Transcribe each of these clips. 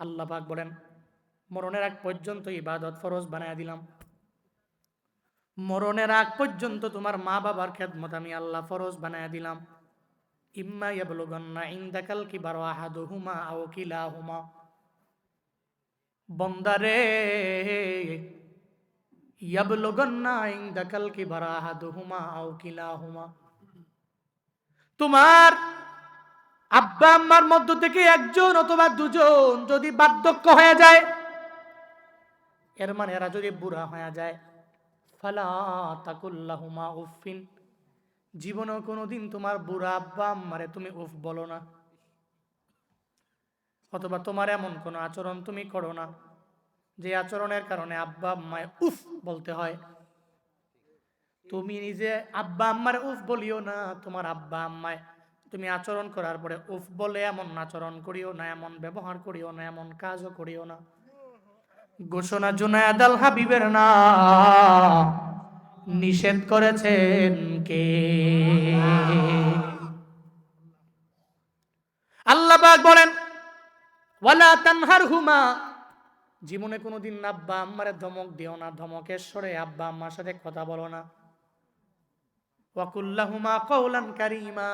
আল্লাহ পাক বলেন, মরণের আগ পর্যন্ত ইবাদত ফরজ বানায় দিলাম। মরণের আগ পর্যন্ত তোমার মা বাবার খেদমত আমি আল্লাহ ফরজ বানায় দিলাম। ইম্মা ইয়াবলুগান্না ইনদাকাল কিবার আহাদুহুমা আও কিলাহুমা। বন্দারে, ইয়াবলুগান্না ইনদাকাল কিবার আহাদুহুমা আও কিলাহুমা। তোমার আব্বা আম্মার মধ্য থেকে একজন অথবা দুজন যদি বার্ধক্য হয়ে যায়, এর মানে এরা যদি বুড়া হয়ে যায়, ফালা তাকুল্লাহুমা উফিন জীবনেও কোনোদিন তোমার বুড়া আব্বা আম্মারে তুমি উফ বলো না। অথবা তোমার এমন কোনো আচরণ তুমি করো না, যে আচরণের কারণে আব্বা আম্মায় উফ বলতে হয়। তুমি নিজে আব্বা আম্মারে উফ বলিও না, তোমার আব্বা আম্মায় তুমি আচরণ করার পরে উফ বলে এমন আচরণ করিও না, এমন ব্যবহার করিও না, এমন কাজও করিও না। ঘোষণা জুনায়দ আল হাবিবের না নিষেধ করেছেন কে? আল্লাহ পাক বলেন, ওয়ালা তানহার হুমা জীবনে কোনোদিন আব্বা আম্মারে ধমক দিও না, ধমকের সরে আব্বা আম্মার সাথে কথা বলো না। ওয়াকুল্লাহুমা কৌলান কারিমা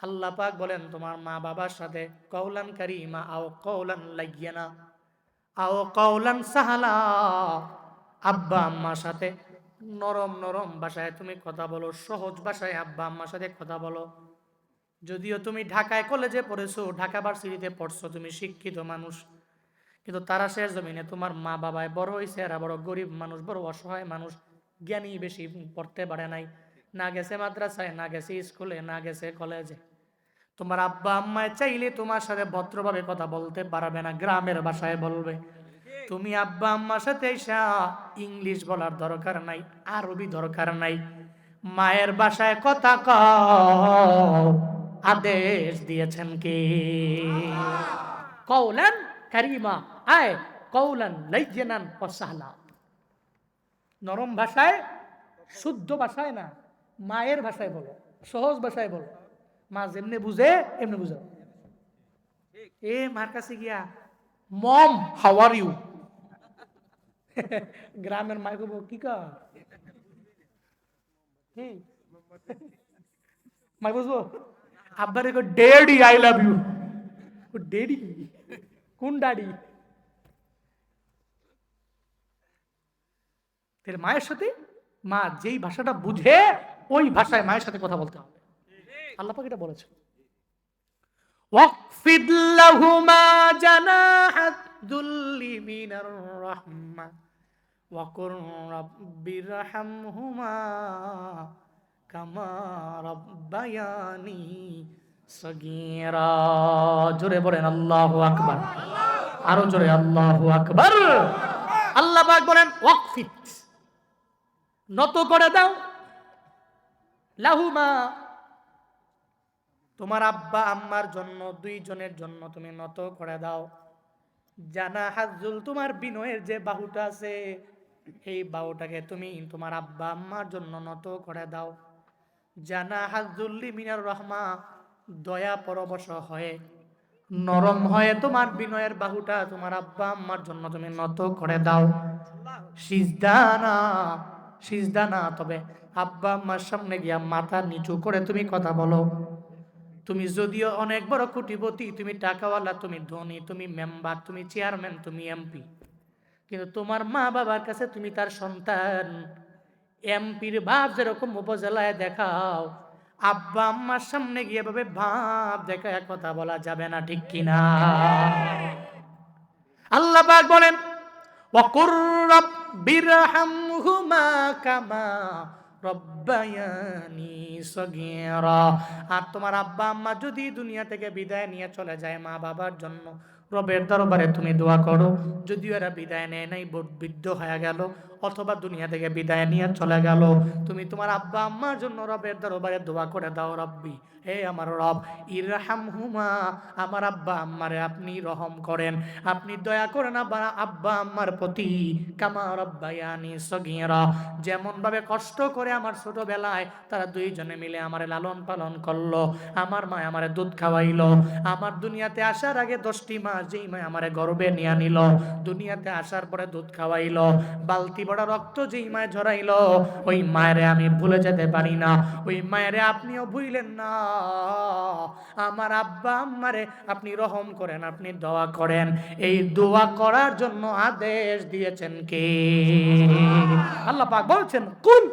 আল্লাহ পাক বলেন, তোমার মা বাবার সাথে কৌলান কারিমা, আও কৌলান লাগিয়ানা আও কৌলান সাহালা। আব্বা আম্মার সাথে নরম নরম ভাষায় তুমি কথা বলো, সহজ ভাষায় আব্বা আম্মার সাথে কথা বলো। যদিও তুমি ঢাকায় কলেজে পড়েছো, ঢাকা ভার্সিটিতে পড়ছো, তুমি শিক্ষিত মানুষ। কিন্তু তারা শেষ জমিনে তোমার মা বাবায় বড় হয়েছে এরা বড় গরিব মানুষ, বড় অসহায় মানুষ, জ্ঞানী বেশি পড়তে পারে নাই। না গেছে মাদ্রাসায়, না গেছে স্কুলে, না গেছে কলেজে। তোমার আব্বা, আম্মায় চাইলে তোমার সাথে ভদ্রভাবে কথা বলতে পারবে না, গ্রামের ভাষায় বলবে। তুমি আব্বা, আম্মার সাথে ইংলিশ বলার দরকার নাই, আরবি দরকার নাই। মায়ের ভাষায় কথা কও, আদেশ দিয়েছেন কি? কৌলান কারিমা, আয় কৌলান লাইজেনান অসাহলা নরম ভাষায়, শুদ্ধ ভাষায় না। মায়ের ভাষায় বলো, সহজ ভাষায় বলো। মা যেমনি বুঝে এমনি বুঝাও। এ মার কাছে গিয়া, মম হাউ আর ইউ গ্রামের মায় কব কি কা মাই বুঝব, আব্বারে কো daddy I love you daddy কোন ডাডি তাহলে মায়ের সাথে মা যেই ভাষাটা বুঝে ওই ভাষায় মায়ের সাথে কথা বলতে হবে। আল্লাহ পাক এটা বলেছে ওয়াকফিদ লাহুমা জানাহাদ দুল্লি মিনার রাহমা। ওয়াকুর রাব্বিরহামহুমা কামা রাব্বায়ানি সগীরা। জোরে বলেন আল্লাহু আকবার। আরও জোরে আল্লাহু আকবার। আল্লাহ পাক বলেন ওয়াকফিদ নত করে দাও লাহুমা। তোমার আব্বা আম্মার জন্য, দুইজনের জন্য তুমি নত করে দাও। জানা হাজুল, তোমার বিনয়ের যে বাহুটা আছে, এই বাহুটাকে তুমি তোমার আব্বা আম্মার জন্য নত করে দাও। জানা হাজুল্লি মিনার রহমা, দয়া পরবশ হয়ে, নরম হয়ে তোমার বিনয়ের বাহুটা তোমার আব্বা আম্মার জন্য তুমি নত করে দাও। সিজদানা সিজদানা তবে আব্বা আম্মার সামনে গিয়া মাথা নিচু করে, তুমি কথা বলো। তুমি যদিও অনেক বড় কোটিপতি, তুমি টাকাওয়ালা, তুমি ধনী, তুমি মেম্বার, তুমি চেয়ারম্যান, তুমি এমপি। কিন্তু তোমার মা বাবার কাছে তুমি তার সন্তান। এমপির ভাব যেরকম উপজেলায় দেখাও, আব্বা আম্মার সামনে গিয়ে ভাবে ভাব দেখা এক কথা বলা যাবে না, ঠিক কিনা আল্লাহ পাক বলেন ওয়াকুর রাব্বিরহামহুমা কামা আর তোমার আব্বা আম্মা যদি দুনিয়া থেকে বিদায় নিয়ে চলে যায় মা বাবার জন্য, রবের দরবারে তুমি দোয়া করো। যদিও এরা বিদায় নেয় নাই বৃদ্ধ হয়ে গেল। অথবা দুনিয়া থেকে বিদায় নিয়ে চলে গেল। তুমি তোমার আব্বা আম্মার জন্য রবের দরবারে দোয়া করে দাও রব্বি। হে আমার রব ইরহাম হুমা আমার আব্বা আম্মারে আপনি রহম করেন। আপনি দয়া করেন আব্বা আব্বা আম্মার প্রতি। কামা রব্বায়ানি সগিরা। যেমন ভাবে কষ্ট করে আমার ছোটবেলায় তারা দুইজনে মিলে আমারে লালন পালন করল, আমার মা আমারে দুধ খাওয়াইলো, আমার দুনিয়াতে আসার আগে দশটি মাস যেই মা আমারে গর্বে নিয়ে নিল, দুনিয়াতে আসার পরে দুধ খাওয়াইলো, বালতি বড় রক্ত যেই মায় ঝরাইলো, ওই মায়েরে আমি ভুলে যেতে পারি না। ওই মায়েরে আপনিও ভুইলেন না। আমার আব্বা আম্মারে আপনি রহম করেন, আপনি দোয়া করেন। এই দোয়া করার জন্য আদেশ দিয়েছেন কে? আল্লাহ পাক বলছেন, কুল,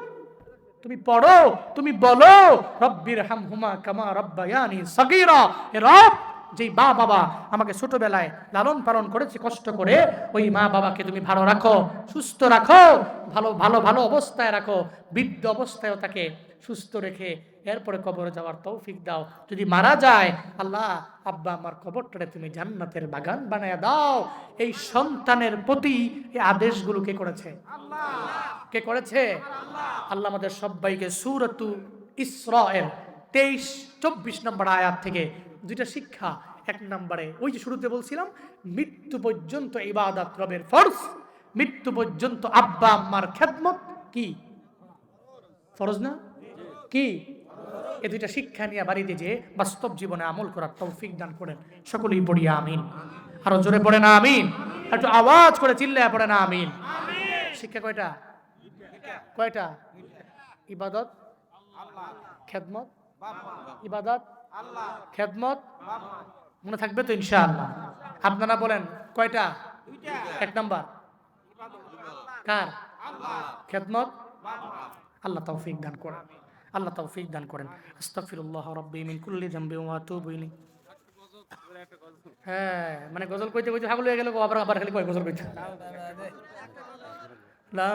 তুমি পড়ো, তুমি বলো রব্বির হাম হুমা কামা রব্বায়ানি সগীরা এ রব যেই মা বাবা আমাকে ছোটবেলায় লালন পালন করেছে, কষ্ট করে, ওই মা বাবাকে তুমি ভালো রাখো, সুস্থ রাখো, ভালো ভালো ভালো অবস্থায় রাখো, বৃদ্ধ অবস্থায়ও তাকে সুস্থ রেখে এরপরে কবরে যাওয়ার তৌফিক দাও। যদি মারা যায়, আল্লাহ, আব্বা আমার কবরটারে তুমি জান্নাতের বাগান বানায় দাও। এই সন্তানের প্রতি এই আদেশগুলো কে করেছে? কে করেছে? আল্লাহ আমাদের সবাইকে সুরতু ইসরায়েল তেইশ, চব্বিশ নম্বর আয়াত থেকে দুইটা শিক্ষা, এক নম্বরে ওই যে শুরুতে বলছিলাম, মৃত্যু পর্যন্ত ইবাদত রবের ফরজ, মৃত্যু পর্যন্ত আব্বা আম্মার খেদমত কি? ফরজ না? কি? এ দুইটা শিক্ষা নিয়ে বাড়িতে যে বাস্তব জীবনে আমল করার তৌফিক দান করেন। সকলেই পড়িয়া আমিন। আরও জোরে পড়ে না আমিন। একটু আওয়াজ করে চিল্লায় পড়ে না আমিন। শিক্ষা কয়টা? কয়টা? ইবাদত, খেদমত, ইবাদত খেদমত? মনে থাকবে তো ইনশাআল্লাহ। আপনারা বলেন কয়টা? এক নাম্বার। কার? খেদমত? আল্লাহ তৌফিক দান করেন। আল্লাহ তৌফিক দান করেন। আস্তাগফিরুল্লাহ রাব্বি মিন কুল্লি যামবি ওয়া আতুবু ইলাইহি। হ্যাঁ মানে গজল কইতে কইতে ছাগল হয়ে গেল আবার আবার খালি কয় গজল কইতে। লা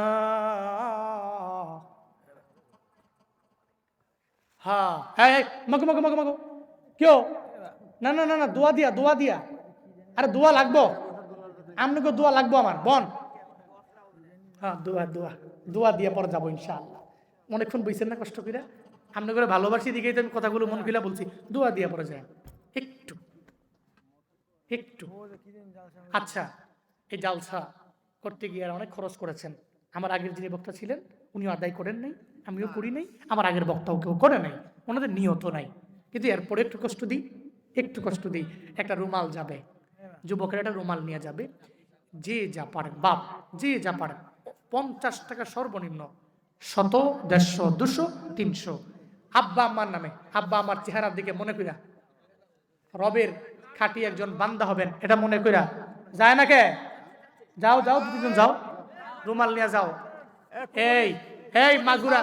হ্যাঁ হ্যাঁ মগো মগো মগো মগো। কেউ না না না না, দোয়া দিয়া দোয়া দিয়া। আরে দোয়া লাগবো। আপনাকে দোয়া লাগবো আমার, বন। হ্যাঁ দোয়া দোয়া। দোয়া দিয়ে পরে যাব, ইনশাআল্লাহ। অনেকক্ষণ বইছেন না কষ্ট করে আপনি করে ভালোবাসি দিকেই তো আমি কথাগুলো মন খুলে বলছি। দোয়া দিয়ে পরে যায় একটু। একটু। আচ্ছা এই জালসা করতে গিয়ে অনেক খরচ করেছেন। আমার আগের যিনি বক্তা ছিলেন, উনিও আদায় করেন নাই, আমিও করি নাই। আমার আগের বক্তাও কেউ করে নাই। ওনাদের নিয়ত নাই। কিন্তু এরপরে একটু কষ্ট দিই একটু কষ্ট দিই। একটা রুমাল যাবে যুবকের একটা রুমাল নিয়ে যাবে। যে যা পারেন বাপ যে যা পারেন পঞ্চাশ টাকা সর্বনিম্ন শত দেড়শো দুশো তিনশো। আব্বা আম্মার নামে আব্বা আমার চেহারার দিকে মনে কইরা রবের খাটি একজন বান্দা হবেন এটা মনে কইরা যায় না কে? যাও যাও দুজন যাও রুমাল নিয়ে যাও। এই এই মাগুরা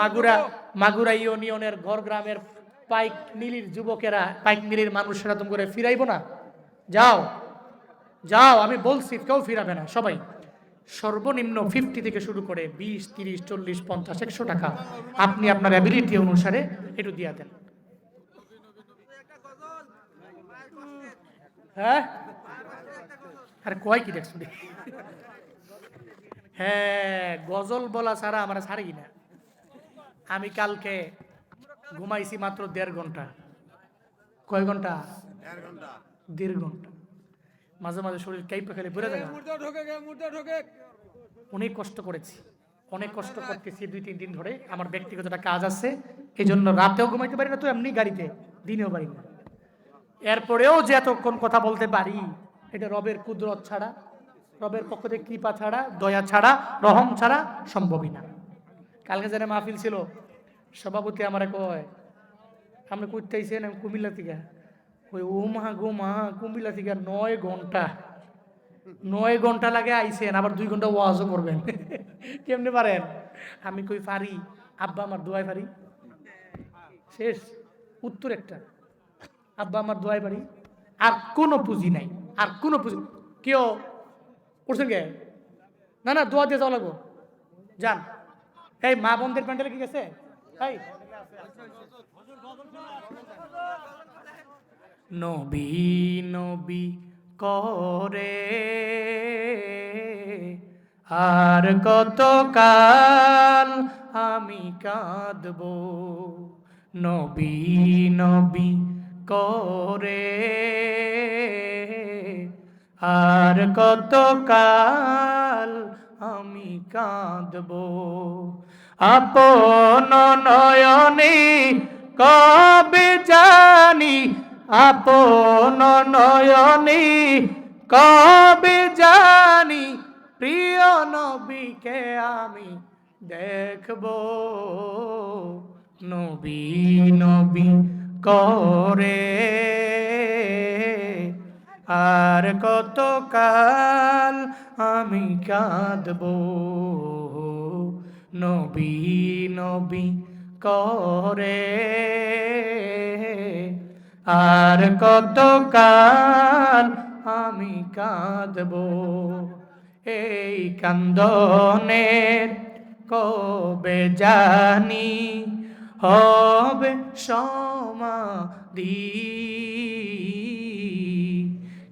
মাগুরা মাগুরা ইউনিয়নের ঘর গ্রামের পাইক মিলির যুবকেরা, পাইক মিলির মানুষেরা তুমি করে ফিরাইবো না। যাও যাও, আমি বলছি, কেউ ফিরাবে না, সবাই। সর্বনিম্ন ফিফটি থেকে শুরু করে বিশ, তিরিশ, চল্লিশ, পঞ্চাশ, একশো টাকা। আপনি আপনার অ্যাবিলিটি অনুসারে একটু দিয়ে দেন। হ্যাঁ? আরে কয় কি দেখছ? হ্যাঁ গজল বলা ছাড়া আমার ছাড়ি না। আমি কালকে ঘুমাইছি মাত্র দেড় ঘণ্টা। কয় ঘণ্টা? দেড় ঘণ্টা। মাঝে মাঝে শরীর কাইপে খেলে বেড়ে যায়। অনেক কষ্ট করেছি অনেক কষ্ট করতেছি দুই তিন দিন ধরে। আমার ব্যক্তিগত একটা কাজ আছে এই জন্য রাতেও ঘুমাইতে পারি না তো এমনি গাড়িতে দিনেও পারি না। এরপরেও যে এতক্ষণ কথা বলতে পারি এটা রবের কুদরত ছাড়া রবের পক্ষ থেকে কৃপা ছাড়া দয়া ছাড়া রহম ছাড়া সম্ভবই না। কালকে যারা মাহফিল ছিল সভাপতি আমার কয় আপনি করতে আইসেন আমি কুমিল্লা থেকে? ওই গো মা, কুমিল্লা থেকে নয় ঘণ্টা। নয় ঘণ্টা লাগে আইসেন আবার দুই ঘণ্টা ওয়াজও করবেন। কেমনে পারেন? আমি কই, পারি। আব্বা আমার দোয়াই পারি। শেষ। উত্তর একটা। আব্বা আমার দোয়াই পারি। আর কোনো পুঁজি নাই। আর কোনো পুঁজি কেউ করছেন কে? না না, দোয়া দিয়ে যাওয়া লাগবো। যান। এই মা বোনদের প্যান্ডেলে কি গেছে? নবী নবী করে আর কত কাল আমি কাঁদব? নবী নবী করে আর কত কাল আমি কাঁদব? আপন নয়নে কবে জানি? আপন নয়নে কবে জানি? প্রিয় নবীকে আমি দেখব। নবী নবী করে আর কতকাল আমি কাঁদব? নবী নবী করে। আর কত কাল আমি কাঁদব এই কান্দনের কবে জানি? হবে সমাধি।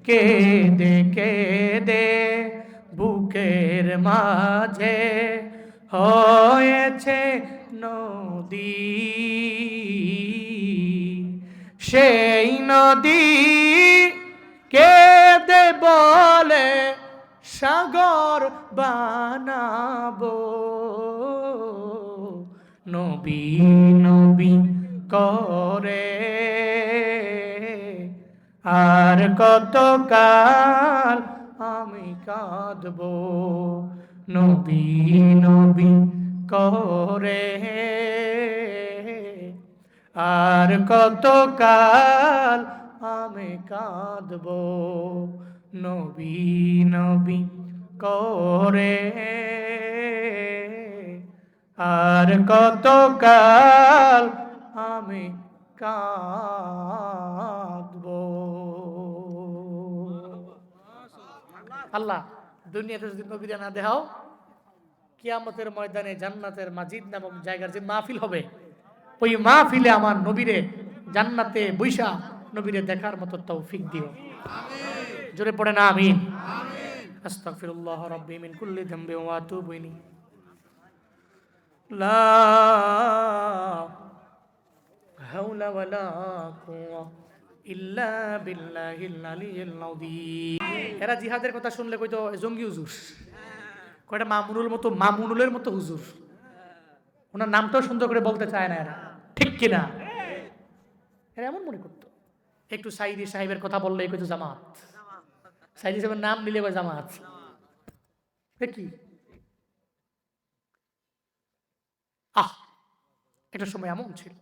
কেঁদে কেঁদে বুকের মাঝে হয়েছে নদী। সেই নদী কেঁদে বলে সাগর বানাবো? নবী নবী করে আর কত কাল আমি কাঁদব? নবী নবী করে আর কত কাল আমি কাঁদব, নবী নবী করে আর কত কাল আমি কাঁদব। আল্লাহ। দুনিয়াতে যদি নবীরা না দেখাও কিয়ামতের ময়দানে জান্নাতের মাজিদ নামক জায়গার যে মাহফিল হবে ওই মাহফিলে আমার নবীরে জান্নাতে বৈশা নবীরে দেখার মতো তৌফিক দিও। জোরে পড়ে না আমিন। আস্তাগফিরুল্লাহ রাব্বি মিন কুল্লি ওয়া আতুবু ইলাইহি। লা হাওলা ওয়ালা কুওয়া। ইল্লা আযীম। এরা জিহাদের কথা শুনলে কইতো জঙ্গি হুজুর। কয়টা মামুনুল মতো, মামুনুলের মতো হুজুর। ওনার নামটাও সুন্দর করে বলতে চায় না এরা। ঠিক কিনা? এরা এমন মনে করতো। একটু সাইদি সাহেবের কথা বললে কইতো, জামাত। সাইদি সাহেবের নাম নিলে কয়, জামাত। কি? আহ! একটা সময় এমন ছিল।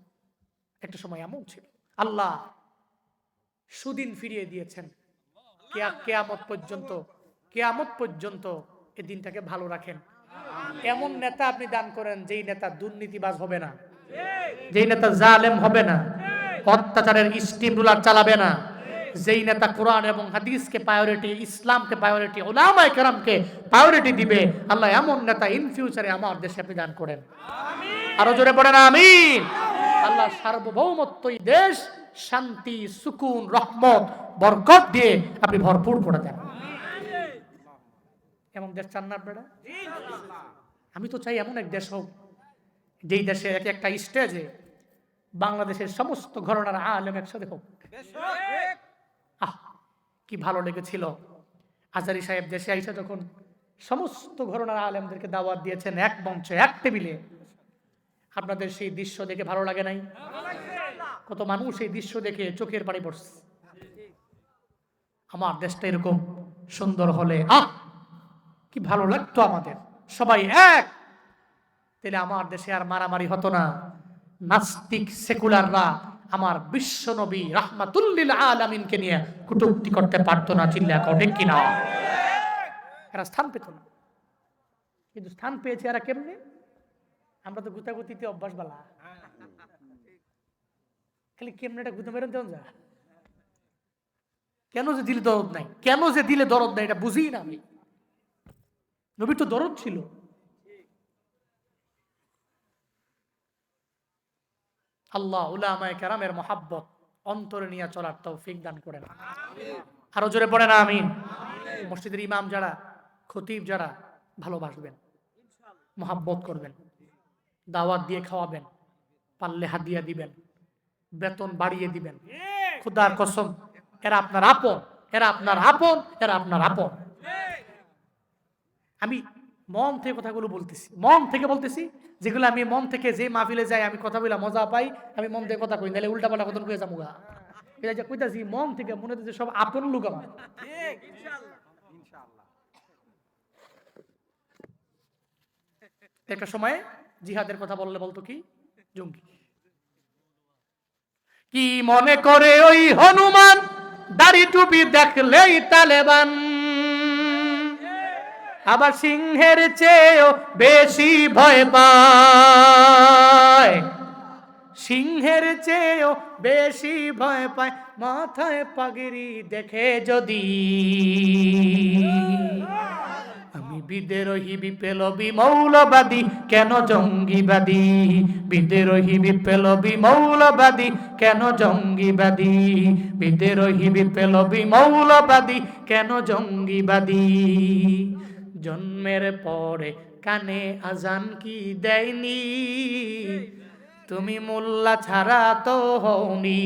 একটা সময় এমন ছিল। আল্লাহ সুদিন ফিরিয়ে দিয়েছেন। কেয়া- কেয়ামত পর্যন্ত কেয়ামত পর্যন্ত এই দিনটাকে ভালো রাখেন। এমন নেতা আপনি দান করেন যেই নেতা দুর্নীতিবাজ হবে না। যেই নেতা জালেম হবে না। অত্যাচারের স্টিম রুলার চালাবে না। যেই নেতা কোরআন এবং হাদিসকে প্রায়োরিটি ইসলামকে প্রায়োরিটি ওলামায়ে কেরামকে প্রায়োরিটি দিবে আল্লাহ এমন নেতা ইন ফিউচারে আমার দেশে আপনি দান করেন। আরও জোরে পড়ে না আমিন। আল্লাহ সার্বভৌমত্ব দেশ শান্তি, সুকুন, রহমত, বরকত দিয়ে আপনি ভরপুর করে দেন। এমন দেশ চান না আপনারা? আমি তো চাই এমন এক দেশ হোক, যেই দেশে এক একটা স্টেজে বাংলাদেশের সমস্ত ঘটনার আলেম একসাথে হোক। আহ, কি ভালো লেগেছিল। আজারি সাহেব দেশে আইসা যখন সমস্ত ঘটনার আলেমদেরকে দাওয়াত দিয়েছেন এক মঞ্চে, এক টেবিলে, আপনাদের সেই দৃশ্য দেখে ভালো লাগে নাই? কত মানুষ এই দৃশ্য দেখে চোখের পানি পড়ছে। আমার দেশটা এরকম সুন্দর হলে, আহ! কি ভালো লাগতো আমাদের। সবাই এক! তাহলে আমার দেশে আর মারামারি হতো না। নাস্তিক সেকুলাররা আমার বিশ্ব নবী রাহমাতুল্লিল আলামিনকে নিয়ে কুটুক্তি করতে পারতো না, চিল্লা কটে কিনা? এরা স্থান পেত না। কিন্তু স্থান পেয়েছে এরা কেমনে? আমরা তো গুতাগুতিতে অভ্যাস বালা খালি কেমনে এটা গুতে মেরেন তেমন যা। কেন যে দিলে দরদ নাই? কেন যে দিলে দরদ নাই এটা বুঝি না আমি। নবীর তো দরদ ছিল। আল্লাহ উলামায়ে কেরামের মহাব্বত অন্তরে নিয়ে চলার তৌফিক দান করেন। আরও জোরে পড়ে না আমিন। মসজিদের ইমাম যারা, খতিব যারা, ভালোবাসবেন, মহাব্বত করবেন, দাওয়াত দিয়ে খাওয়াবেন, পারলে হাদিয়া দিবেন। বেতন বাড়িয়ে দিবেন। খুদার কসম এরা আপনার আপন এরা আপনার আপন এরা আপনার আপন। আমি মন থেকে কথাগুলো বলতেছি মন থেকে বলতেছি যেগুলো আমি মন থেকে যে মাহফিলে যাই আমি কথা বলে মজা পাই আমি মন থেকে কথা কই নাহলে উল্টা পাল্টা কথা কয়ে যাব গা। কইতাছি মন থেকে মনে হচ্ছে সব আপন লোক আমার। একটা সময় জিহাদের কথা বললে বলতো কি? জঙ্গি। কি মনে করে ওই হনুমান? দাড়ি টুপি দেখলেই তালেবান। আবার সিংহের চেয়েও বেশি ভয় পায়। সিংহের চেয়েও বেশি ভয় পায়। মাথায় পাগড়ি দেখে যদি বিদেরোহী বিপ্লবী মৌলবাদী, কেন জঙ্গিবাদী? বিদেরোহী বিপ্লবী মৌলবাদী, কেন জঙ্গিবাদী? বিদেরোহী বিপ্লবী মৌলবাদী, কেন জঙ্গিবাদী? জন্মের পরে কানে আজান কি দেয়নি? তুমি মোল্লা ছাড়া তো হওনি।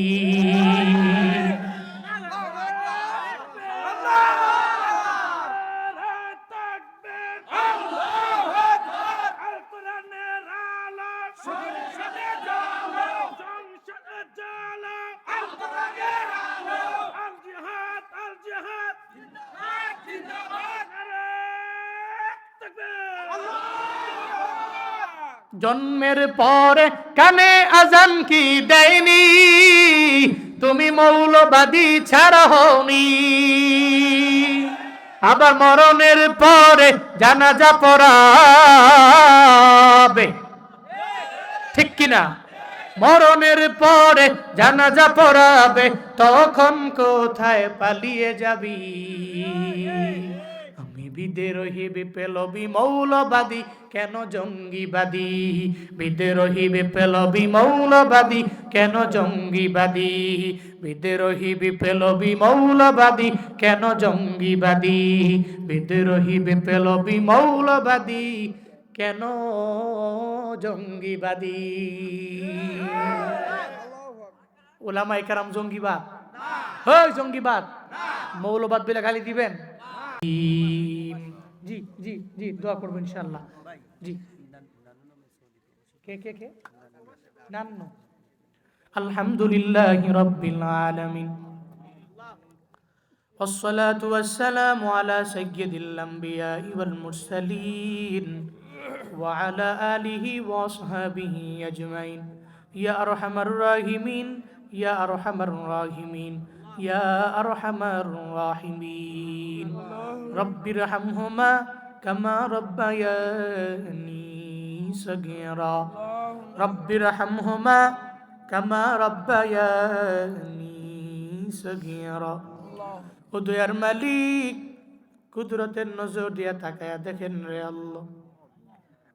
জন্মের পরে কানে আজান কি দেয়নি? তুমি মৌলবাদী ছাড়া হওনি। আবার মরণের পরে জানা জানাজা পড়াবে। ঠিক কিনা? মরণের পরে জানাজা পড়াবে, তখন কোথায় পালিয়ে যাবি? বিদেরোহী বিপ্লবী মৌলবাদী কেন জঙ্গিবাদী? বিদেরোহী বিপ্লবী মৌলবাদী কেন জঙ্গিবাদী? বিদেরোহী বিপ্লবী মৌলবাদী কেন জঙ্গিবাদী? বিদ্রোহী বিপ্লবী মৌলবাদী কেন জঙ্গিবাদী? ওলামাই কারাম জঙ্গিবাদ। হয় জঙ্গিবাদ। মৌলবাদ বলে গালি দিবেন। জি জি জি দোয়া করবো ইনশাল্লাহ জি কে কে কে নান্ন আলহামদুলিল্লাহ রব্বিল আলামিন والصلاة والسلام على سيد الأنبياء والمرسلين وعلى آله وأصحابه أجمعين يا أرحم الراحمين يا أرحم الراحمين يا أرحم الراحمين رب ارحمهما كما ربياني صغيرا رب ارحمهما كما ربياني صغيرا ও দয়ার মালিক কুদরতের নজর দিয়া তাকায়া দেখেন রে আল্লাহ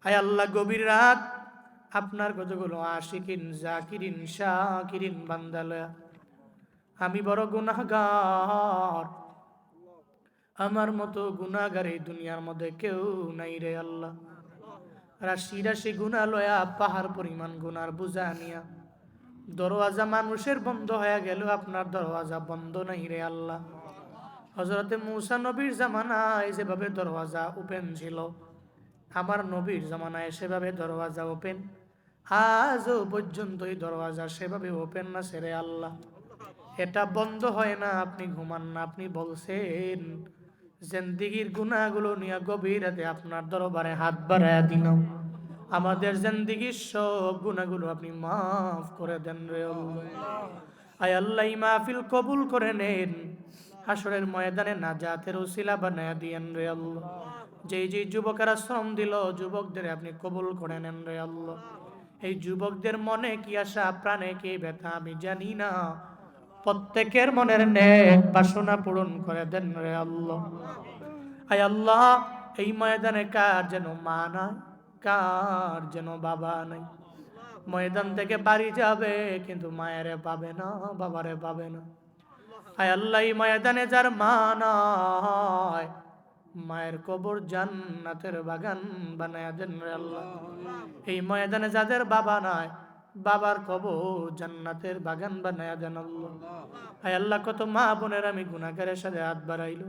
আয় আল্লাহ গভীর রাত আপনার কতগুলো আশিকিন জাকিরিন শাকিরিন বান্দালয়া আমি বড় গুনাহগার। আমার মতো গুনাহগার এই দুনিয়ার মধ্যে কেউ নাই রে আল্লাহ। রাশি রাশি গুণা লয়া, পাহাড় পরিমাণ গুনার বুঝা নিয়া। দরওয়াজা মানুষের বন্ধ হয়ে গেল আপনার দরওয়াজা বন্ধ নাই রে আল্লাহ। হজরতে মৌসা নবীর জামানায় যেভাবে দরওয়াজা ওপেন ছিল, আমার নবীর জামানায় সেভাবে দরওয়াজা ওপেন। আজও পর্যন্ত এই দরওয়াজা সেভাবে ওপেন না সেরে আল্লাহ। এটা বন্ধ হয় না, আপনি ঘুমান না। আপনি বলছেন, জেন্দিগির গুণাগুলো নিয়ে গভীর রাতে আপনার দরবারে হাত বাড়ায় দিন আমাদের জেন্দিগির সব গুণাগুলো আপনি মাফ করে দেন রে। আয় আল্লাহ মাহফিল কবুল করে নেন। হাসরের ময়দানে নাজাতের উসিলা বানায় দিয়েন রে আল্লাহ। যেই যেই যুবকেরা শ্রম দিল, যুবকদের আপনি কবুল করে নেন রে আল্লাহ। এই যুবকদের মনে কি আশা, প্রাণে কি ব্যথা আমি জানি না। প্রত্যেকের মনের নেক বাসনা পূরণ করে দেন রে আল্লাহ। আয় আল্লাহ, এই ময়দানে কার যেন মা নাই, কার যেন বাবা নাই? ময়দান থেকে বাড়ি যাবে, কিন্তু মায়েরে পাবে না, বাবারে পাবে না। আয় আল্লাহ, এই ময়দানে যার মা নাই, মায়ের কবর জান্নাতের বাগান বানায়া দেন রে আল্লাহ। এই ময়দানে যাদের বাবা নাই বাবার কবর জান্নাতের বাগান বানায়া দেন আল্লাহ। আল্লাহ, কত মা বোনের আমি গুনাগারের সাথে হাত বাড়াইলো।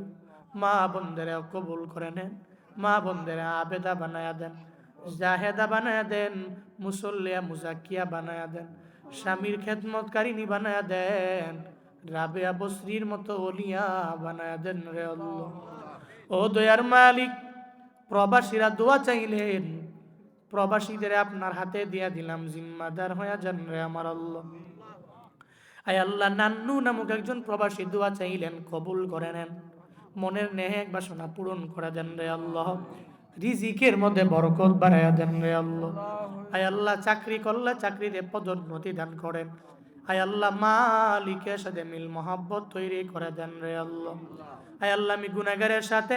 মা বোনদের কবুল করে নেন, মা বোনদের আবেদা বানায়া দেন, জাহেদা বানায়া দেন, মুসল্লিয়া মুজাকিয়া বানায়া দেন, স্বামীর খেদমতকারিনী বানায়া দেন, রাবেয়া বসরির মতো ওলিয়া বানায়া দেন রে আল্লাহ। ও দয়ার মালিক, প্রবাসীরা দোয়া চাইলেন প্রবাসীদের আপনার হাতে দিয়া দিলাম, জিম্মাদার হয়ে যান রে আমার আল্লাহ। আয় আল্লাহ, নান্নু নামক একজন প্রবাসী দোয়া চাইলেন, কবুল করে নেন। মনের নেহেক বাসনা পূরণ করে দেন রে আল্লাহ। রিজিকের মধ্যে বরকত বাড়াইয়া দেন রে আল্লাহ। আয় আল্লাহ, চাকরি করলে চাকরিতে পদোন্নতি দান করেন। আয় আল্লাহ, মালিকের সাথে মিল মহাব্বত তৈরি করে দেন রে আল্লাহ। আয় আল্লাহ, আমি গুনাগারের সাথে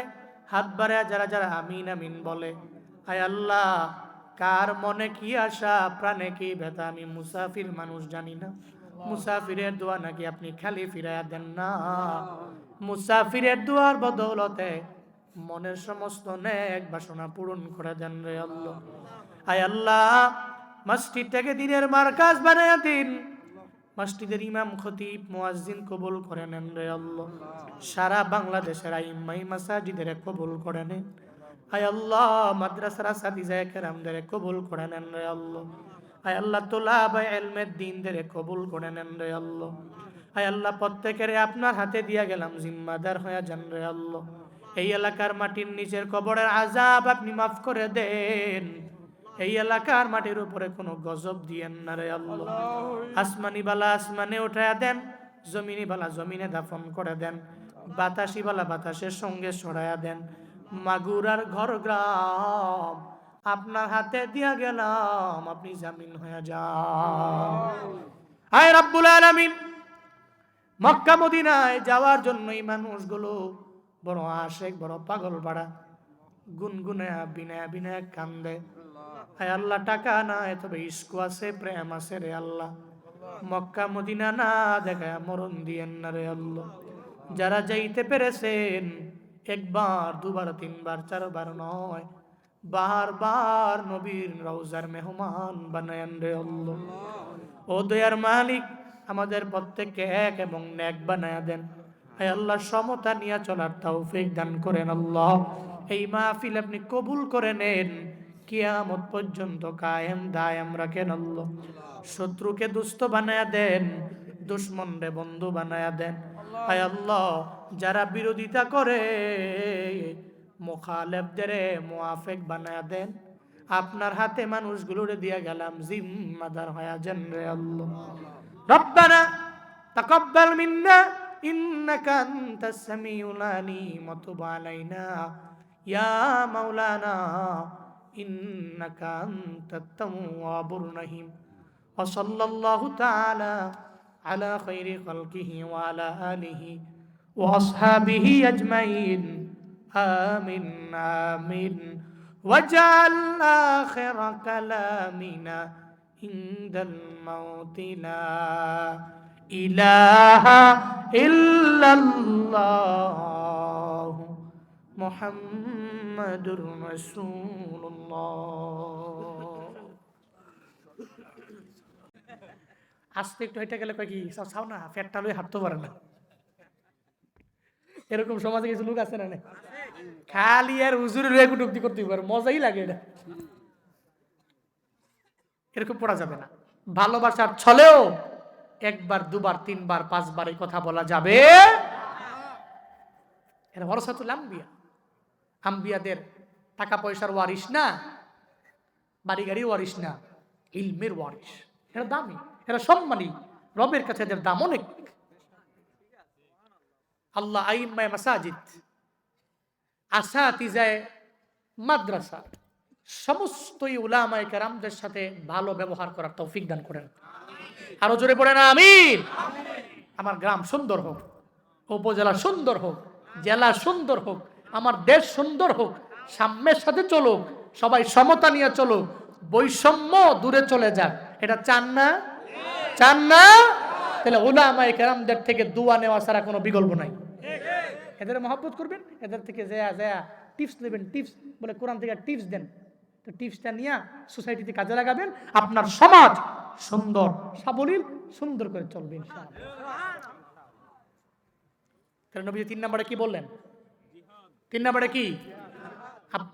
হাত বাড়ায় যারা যারা আমিন আমিন বলে। আয় আল্লাহ কার মনে কি আশা, প্রাণে কি ব্যথা, আমি মুসাফির মানুষ জানি না। মুসাফিরের দোয়া নাকি আপনি খালি ফিরাইয়া দেন না? মুসাফিরের দোয়ার বদৌলতে মনের সমস্ত নেক বাসনা পূরণ করে দেন রে আল্লাহ। আয় আল্লাহ মসজিদটাকে দিনের মার্কাজ বানায়া দিন। মসজিদের ইমাম, খতিব, মুয়াজ্জিন কবুল করে নেন রে আল্লাহ। সারা বাংলাদেশের আইম্মাই মাসাজিদের কবুল করে নেন। আয় আল্লাহ, মাদ্রাসার সাদিজায় কেরামদের কবুল করে নেন রে আল্লাহ। আয় আল্লাহ তোলা বা এলমের দিনদের কবুল করে নেন রে আল্লাহ। আয় আল্লাহ, প্রত্যেকের আপনার হাতে দিয়া গেলাম, জিম্মাদার হয়ে যান রে আল্লাহ। এই এলাকার মাটির নিচের কবরের আজাব আপনি মাফ করে দেন। এই এলাকার মাটির উপরে কোনো গজব দিয়েন না রে আল্লাহ। আসমানি বালা আসমানে উঠায়া দেন জমিনি বালা জমিনে দাফন করে দেন বাতাসি বালা বাতাসের সঙ্গে সরাইয়া দেন। মাগুরার ঘর গ্রাম, আপনার হাতে দিয়া গেলাম, আপনি জামিন হয়ে যান। আয় রাব্বুল আলামিন, মক্কা মদিনায় যাওয়ার জন্য এই মানুষগুলো বড় আশেক, বড় পাগল পাড়া গুনগুনে বিনায় বিনায় কান্দে। হায় আল্লাহ, টাকা নাই, তবে ইস্কু আছে, প্রেম আছে রে আল্লাহ। মক্কা মদিনা না দেখা মরণ দিয়েন না রে আল্লাহ। যারা যাইতে পেরেছেন একবার, দুবার, তিনবার, চারবার নয়। বারবার নবীর রওজার মেহমান বানায়েন রে আল্লাহ। ও দয়ার মালিক, আমাদের প্রত্যেককে এক এবং ন্যাক বানায়া দেন। হায় আল্লাহ, সমতা নিয়ে চলার তৌফিক দান করেন আল্লাহ। এই মাহফিল আপনি কবুল করে নেন। কিয়ামত পর্যন্ত কায়েম দায়াম রাখেন আল্লাহ। শত্রুকে দুস্থ বানায়া দেন দুশ্মনরে বন্ধু বানায়া দেন। হায় আল্লাহ, যারা বিরোধিতা করে, মোখালেবদের মোয়াফেক বানায় দেন। আপনার হাতে মানুষগুলোরে দিয়া গেলাম, জিম্মাদার হয়া যেন রে আল্লাহ। রব্বানা, তাকাব্বাল মিন্না, ইন্নাকা আনতাস সামিউল আলিম তুব ইয়া মাওলানা, ইন্নাকা আনতাত তাওয়াবুর রহিম। ওয়া সাল্লাল্লাহু তাআলা على خير خلقه وعلى آله وأصحابه أجمعين. آمين آمين. وجعل آخر كلامنا عند الموت. لا إله إلا الله محمد رسول الله. আস্তে একটু হেঁটে গেলে কয় কি, চাও না, ফ্যাটটা লই হাঁটতে পারে না। এরকম সমাজে কিছু লোক আছে না? খালি আর হুজুরে কুটুক্তি করতে পারে মজাই লাগে এটা। এরকম পড়া যাবে না। ভালোবাসার ছলেও একবার, দুবার, তিনবার, পাঁচবার এই কথা বলা যাবে। এরা ভরসাতুল আম্বিয়া। আম্বিয়াদের টাকা পয়সার ওয়ারিস না, বাড়ি গাড়ির ওয়ারিস না, ইলমের ওয়ারিস এরা দামি, এরা সম্মানী, রবের কাছে এদের দাম অনেক। আল্লাহ আইম্মায় মাসাজিদ, আসাতিজায় মাদ্রাসা সমস্ত উলামায় কেরামদের সাথে ভালো ব্যবহার করার তৌফিক দান করেন। আরও জোরে পড়ে না আমি আমার গ্রাম সুন্দর হোক, উপজেলা সুন্দর হোক, জেলা সুন্দর হোক, আমার দেশ সুন্দর হোক, সাম্যের সাথে চলুক, সবাই সমতা নিয়ে চলুক, বৈষম্য দূরে চলে যাক। এটা চান না? চান না? তাহলে ওলামায় কেরামদের থেকে দোয়া নেওয়া ছাড়া কোনো বিকল্প নাই। এদের মহব্বত করবেন, এদের থেকে যা যা টিপস নেবেন টিপস বলে কোরআন থেকে টিপস দেন। তো টিপসটা নিয়ে সোসাইটিতে কাজে লাগাবেন, আপনার সমাজ সুন্দর, সাবলীল, সুন্দর করে চলবে তাহলে নবী তিন নম্বরে কি বললেন? তিন নম্বরে কি?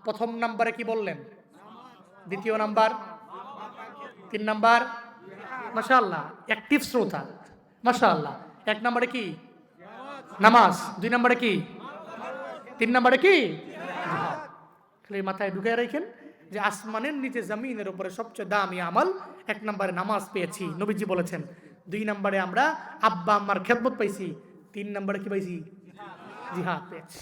প্রথম নাম্বারে কি বললেন? দ্বিতীয় নাম্বার? তিন নাম্বার? মাশাআল্লাহ অ্যাক্টিভ শ্রোতা। মাশাআল্লাহ। এক নম্বরে কি? নামাজ। দুই নম্বরে কি? তিন নম্বরে কি। খালি মাথায় ঢুকে রেখেন যে আসমানের নিচে জমিনের উপরে সবচেয়ে দামি আমল, এক নম্বরে নামাজ পেয়েছি, নবীজি বলেছেন। দুই নম্বরে আমরা আব্বা আম্মার খেদমত পাইছি, তিন নম্বরে কি পাইছি? জিহাদ পেয়েছি।